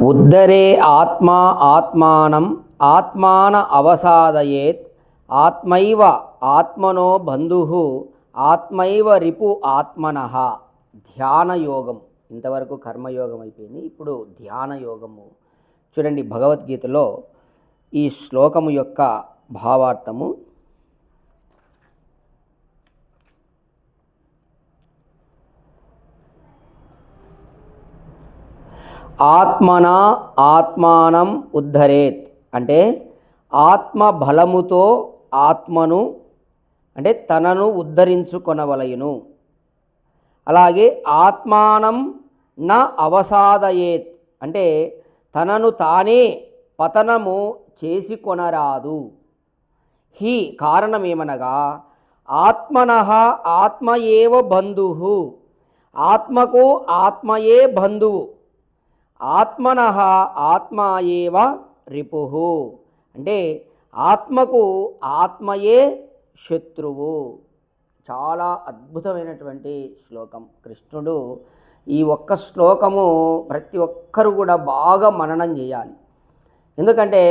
ఉద్ధరే ఆత్మా ఆత్మానం ఆత్మాన అవసాదయేత్ ఆత్మైవ ఆత్మనో బంధు ఆత్మైవ రిపు ఆత్మన. ధ్యానయోగం. ఇంతవరకు కర్మయోగం అయిపోయింది. ఇప్పుడు ధ్యానయోగము. చూడండి భగవద్గీతలో ఈ శ్లోకము యొక్క భావార్థము. ఆత్మన ఆత్మానం ఉద్ధరేత్. అంటే ఆత్మ బలముతో ఆత్మను అంటే తనను ఉద్ధరించుకొనవలయును. అలాగే ఆత్మానం నా అవసాదయేత్. అంటే తనను తానే పతనము చేసి కొనరాదు కారణం ఏమనగా ఆత్మన ఆత్మ ఏవ బంధు. ఆత్మకు ఆత్మయే బంధువు. ఆత్మన ఆత్మ ఏవ రిపు. అంటే ఆత్మకు ఆత్మయే శత్రువు. చాలా అద్భుతమైనటువంటి శ్లోకం. కృష్ణుడు ఈ ఒక్క శ్లోకము ప్రతి ఒక్కరు కూడా బాగా మననం చేయాలి. ఎందుకంటే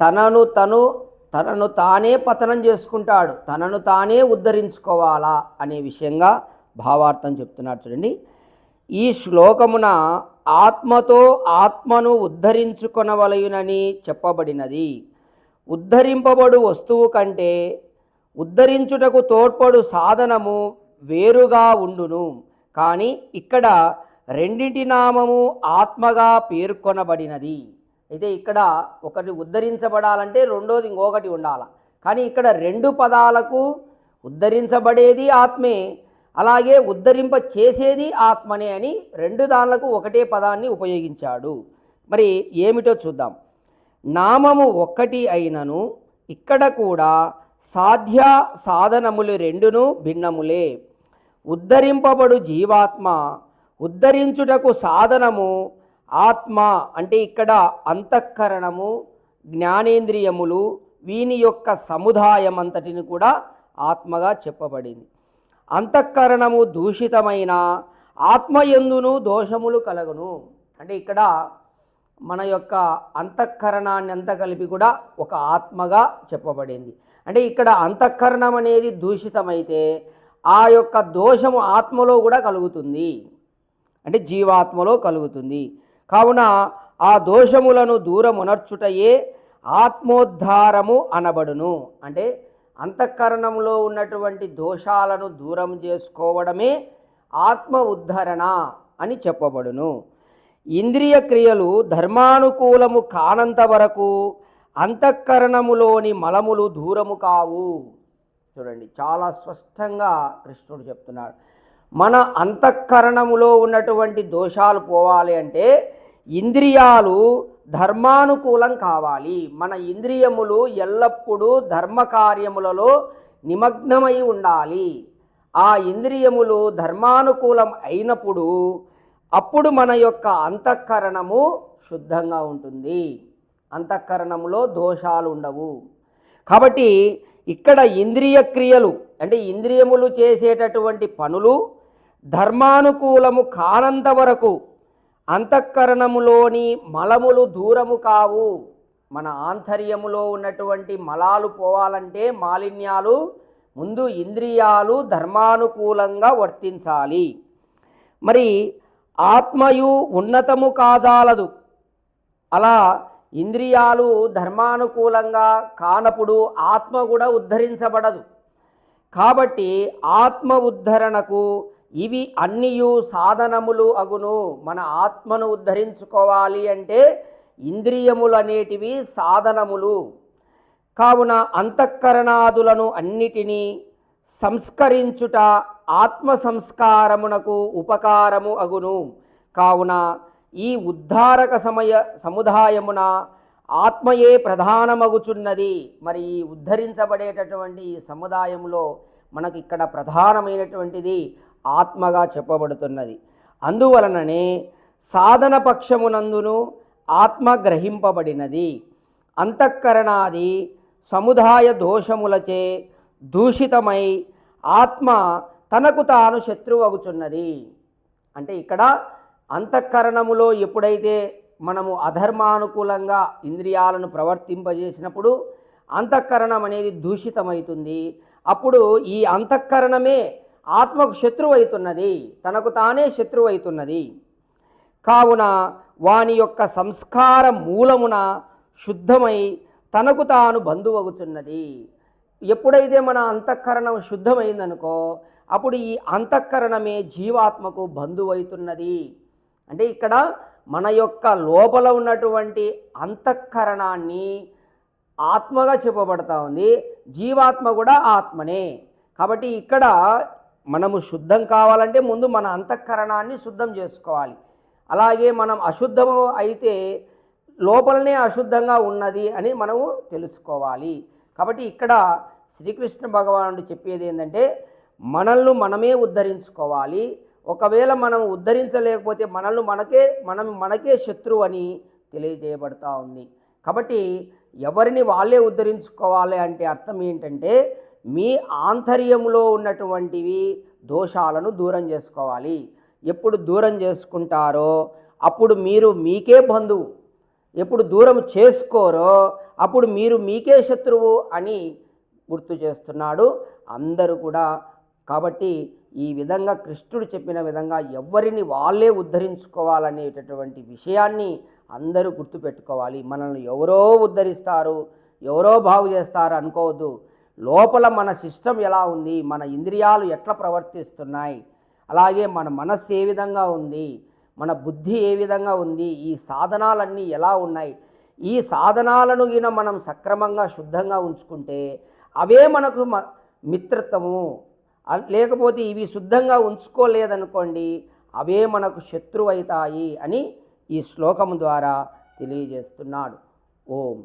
తనను తను తనను తానే పతనం చేసుకుంటాడు. తనను తానే ఉద్ధరించుకోవాలా అనే విషయంగా భావార్థం చెప్తున్నాడు చూడండి. ఈ శ్లోకమున ఆత్మతో ఆత్మను ఉద్ధరించుకొనవలయునని చెప్పబడినది. ఉద్ధరింపబడు వస్తువు కంటే ఉద్ధరించుటకు తోడ్పడు సాధనము వేరుగా ఉండును. కానీ ఇక్కడ రెండింటి నామము ఆత్మగా పేర్కొనబడినది. అయితే ఇక్కడ ఒకటి ఉద్ధరించబడాలంటే రెండోది ఇంకొకటి ఉండాలి. కానీ ఇక్కడ రెండు పదాలకు ఉద్ధరించబడేది ఆత్మే. అలాగే ఉద్ధరింప చేసేది ఆత్మనే అని రెండు దానిలకు ఒకటే పదాన్ని ఉపయోగించాడు. మరి ఏమిటో చూద్దాం. నామము ఒక్కటి అయినను ఇక్కడ కూడా సాధ్య సాధనములు రెండును భిన్నములే. ఉద్ధరింపబడు జీవాత్మ ఉద్ధరించుటకు సాధనము ఆత్మ అంటే ఇక్కడ అంతఃకరణము జ్ఞానేంద్రియములు వీని యొక్క సముదాయం అంతటిని కూడా ఆత్మగా చెప్పబడింది. అంతఃకరణము దూషితమైన ఆత్మయందును దోషములు కలగను. అంటే ఇక్కడ మన యొక్క అంతఃకరణాన్ని అంతా కలిపి కూడా ఒక ఆత్మగా చెప్పబడింది. అంటే ఇక్కడ అంతఃకరణం అనేది దూషితమైతే ఆ యొక్క దోషము ఆత్మలో కూడా కలుగుతుంది. అంటే జీవాత్మలో కలుగుతుంది. కావున ఆ దోషములను దూరమునర్చుటయే ఆత్మోద్ధారము అనబడును. అంటే అంతఃకరణంలో ఉన్నటువంటి దోషాలను దూరం చేసుకోవడమే ఆత్మ ఉద్ధరణ అని చెప్పబడును. ఇంద్రియ క్రియలు ధర్మానుకూలము కానంత వరకు అంతఃకరణములోని మలములు దూరము కావు. చూడండి చాలా స్పష్టంగా కృష్ణుడు చెప్తున్నాడు. మన అంతఃకరణములో ఉన్నటువంటి దోషాలు పోవాలి అంటే ఇంద్రియాలు ధర్మానుకూలం కావాలి. మన ఇంద్రియములు ఎల్లప్పుడూ ధర్మకార్యములలో నిమగ్నమై ఉండాలి. ఆ ఇంద్రియములు ధర్మానుకూలం అయినప్పుడు అప్పుడు మన యొక్క అంతఃకరణము శుద్ధంగా ఉంటుంది. అంతఃకరణములో దోషాలు ఉండవు. కాబట్టి ఇక్కడ ఇంద్రియ క్రియలు అంటే ఇంద్రియములు చేసేటటువంటి పనులు ధర్మానుకూలము కానంత వరకు అంతఃకరణములోని మలములు దూరము కావు. మన ఆంతర్యములో ఉన్నటువంటి మలాలు పోవాలంటే మాలిన్యాలు ముందు ఇంద్రియాలు ధర్మానుకూలంగా వర్తించాలి. మరి ఆత్మయు ఉన్నతము కాజాలదు. అలా ఇంద్రియాలు ధర్మానుకూలంగా కానప్పుడు ఆత్మ కూడా ఉద్ధరించబడదు. కాబట్టి ఆత్మ ఉద్ధరణకు ఇవి అన్నియు సాధనములు అగును. మన ఆత్మను ఉద్ధరించుకోవాలి అంటే ఇంద్రియములు అనేటివి సాధనములు. కావున అంతఃకరణాదులను అన్నిటినీ సంస్కరించుట ఆత్మ సంస్కారమునకు ఉపకారము అగును. కావున ఈ ఉద్ధారక సమయ సముదాయమున ఆత్మయే ప్రధానమగుచున్నది. మరి ఈ ఉద్ధరించబడేటటువంటి ఈ సముదాయంలో మనకి ఇక్కడ ప్రధానమైనటువంటిది ఆత్మగా చెప్పబడుతున్నది. అందువలననే సాధన పక్షమునందును ఆత్మ గ్రహింపబడినది. అంతఃకరణాది సముదాయ దోషములచే దూషితమై ఆత్మ తనకు తాను శత్రువు అగుచున్నది అంటే ఇక్కడ అంతఃకరణములో ఎప్పుడైతే మనము అధర్మానుకూలంగా ఇంద్రియాలను ప్రవర్తింపజేసినప్పుడు అంతఃకరణం అనేది దూషితమవుతుంది అప్పుడు ఈ అంతఃకరణమే ఆత్మకు శత్రువు అవుతున్నది తనకు తానే శత్రువు అవుతున్నది కావున వాని యొక్క సంస్కార మూలమున శుద్ధమై తనకు తాను బంధువగుచున్నది. ఎప్పుడైతే మన అంతఃకరణం శుద్ధమైందనుకో అప్పుడు ఈ అంతఃకరణమే జీవాత్మకు బంధువైతున్నది. అంటే ఇక్కడ మన యొక్క లోపల ఉన్నటువంటి అంతఃకరణాన్ని ఆత్మగా చెప్పబడతా ఉంది. జీవాత్మ కూడా ఆత్మనే. కాబట్టి ఇక్కడ మనము శుద్ధం కావాలంటే ముందు మన అంతఃకరణాన్ని శుద్ధం చేసుకోవాలి. అలాగే మనం అశుద్ధము అయితే లోపలనే అశుద్ధంగా ఉన్నది అని మనము తెలుసుకోవాలి. కాబట్టి ఇక్కడ శ్రీకృష్ణ భగవానుడు చెప్పేది ఏంటంటే మనల్ని మనమే ఉద్ధరించుకోవాలి. ఒకవేళ మనం ఉద్ధరించలేకపోతే మనల్ని మనకే మనం మనకే శత్రువు అని తెలియజేయబడతా ఉంది. కాబట్టి ఎవరిని వాళ్ళే ఉద్ధరించుకోవాలి అంటే అర్థం ఏంటంటే మీ ఆంతర్యంలో ఉన్నటువంటివి దోషాలను దూరం చేసుకోవాలి. ఎప్పుడు దూరం చేసుకుంటారో అప్పుడు మీరు మీకే బంధువు. ఎప్పుడు దూరం చేసుకోరో అప్పుడు మీరు మీకే శత్రువు అని గుర్తు చేస్తున్నాడు అందరూ కూడా. కాబట్టి ఈ విధంగా కృష్ణుడు చెప్పిన విధంగా ఎవరిని వాళ్ళే ఉద్ధరించుకోవాలనేటటువంటి విషయాన్ని అందరూ గుర్తుపెట్టుకోవాలి. మనల్ని ఎవరో ఉద్ధరిస్తారు ఎవరో బాగు చేస్తారు అనుకోవద్దు. లోపల మన సిస్టమ్ ఎలా ఉంది? మన ఇంద్రియాలు ఎట్లా ప్రవర్తిస్తున్నాయి? అలాగే మన మనస్సు ఏ విధంగా ఉంది? మన బుద్ధి ఏ విధంగా ఉంది? ఈ సాధనాలన్నీ ఎలా ఉన్నాయి? ఈ సాధనాలను గిన మనం సక్రమంగా శుద్ధంగా ఉంచుకుంటే అవే మనకు మ- మిత్రత్వము. లేకపోతే ఇవి శుద్ధంగా ఉంచుకోలేదనుకోండి అవే మనకు శత్రువైతాయి అని ఈ శ్లోకము ద్వారా తెలియజేస్తున్నాడు. ఓం.